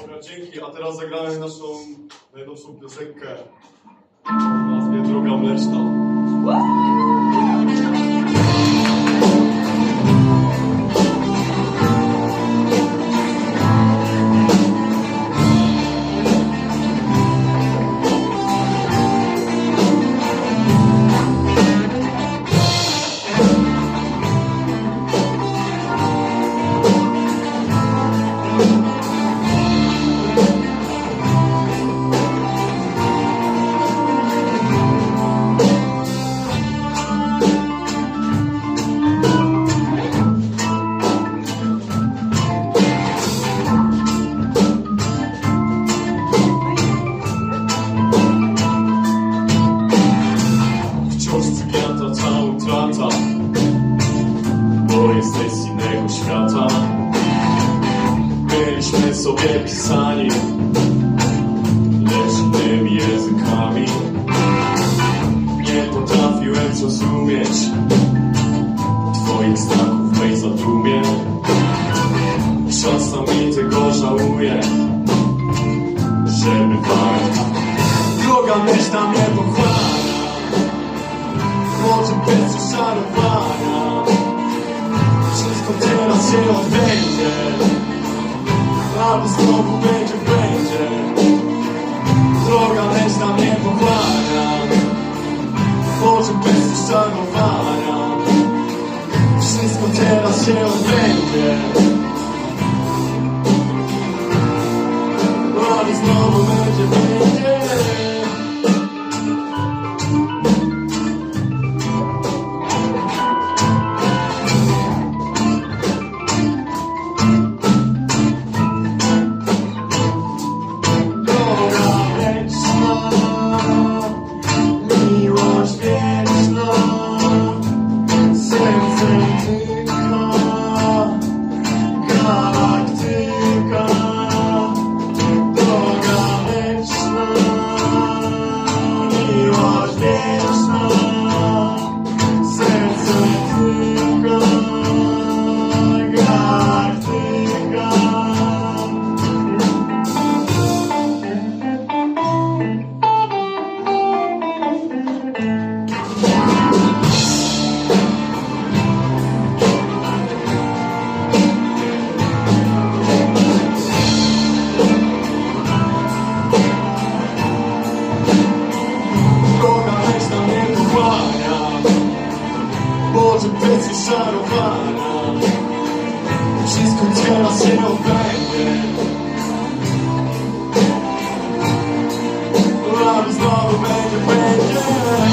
Dobra, dzięki. A teraz zagramy naszą najnowszą piosenkę o nazwie Droga Mleczna. Świata. Byliśmy sobie pisani Lecz innymi językami. Nie potrafiłem zrozumieć Twoich znaków w mej zadumie Czasami tego żałuję Że bywałem Droga myśl mnie pochłania. Może bez rozczarowania Teraz się odbędzie. Albo znowu będzie, będzie. Droga leśna mnie pochłania Może bez rozczarowania Wszystko teraz się odbędzie. Ale znowu będzie, będzie Chicago vibe Wszystko teraz się odbędzie Lalu znowu będzie, będzie